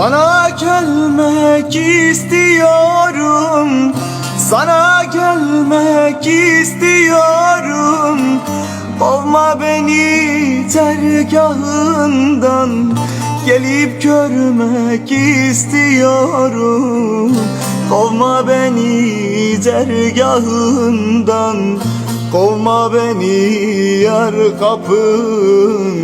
Sana gelmek istiyorum. Sana gelmek istiyorum. Kovma beni tergahından. Gelip görmek istiyorum. Kovma beni dergahından Kovma beni yar kapından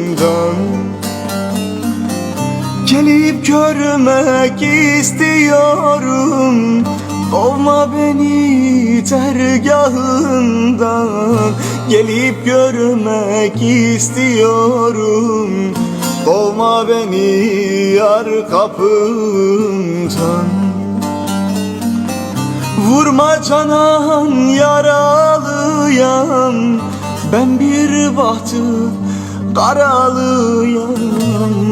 Gelip görmek istiyorum. Kovma beni tergahından. Gelip görmek istiyorum. Kovma beni yar kapından Vurma canan yaralıyam Ben bir bahtı karalıyam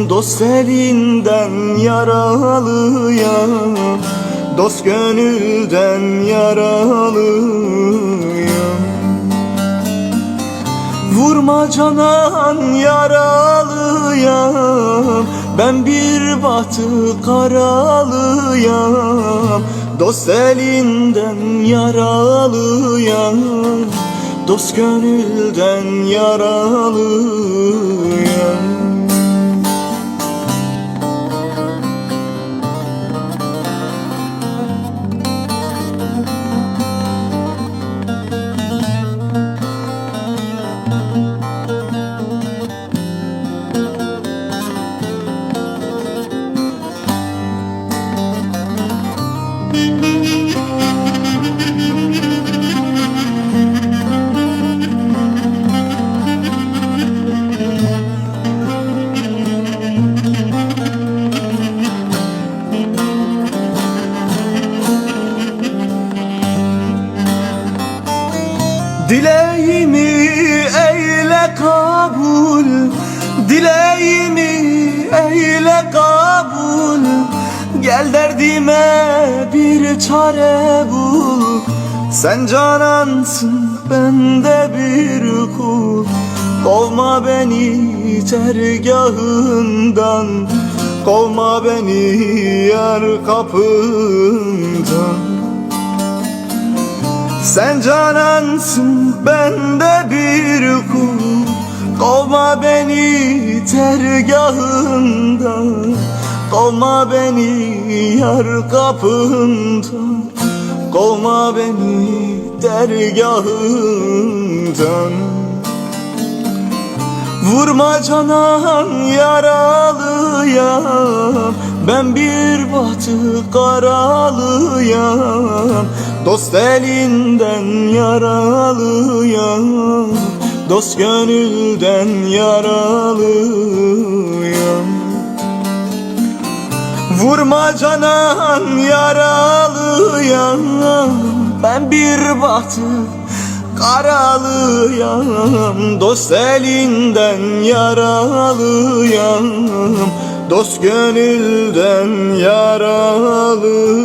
Dost elinden yaralıyam Dost gönülden yaralıyam Vurma canan yaralıyam Ben bir bahtı karalıyam Dost elinden yaralıyam Dost gönülden yaralıyam Dileğimi eyle kabul Dileğimi eyle kabul. Gel derdime bir çare bul. Sen canansın ben de bir kul. Kovma beni tergahından Kovma beni yar kapından sen canansın ben de bir kul Kovma beni tergahından Kovma beni yar kapından Kovma beni dergahından Vurma canan yaralıyam Ben bir bahtı karalıyam Dost elinden yaralıyam Dost gönülden yaralıyam Vurma canan yaralıyam Ben bir bahtı karalıyam Dost elinden yaralıyam Dost gönülden yaralıyam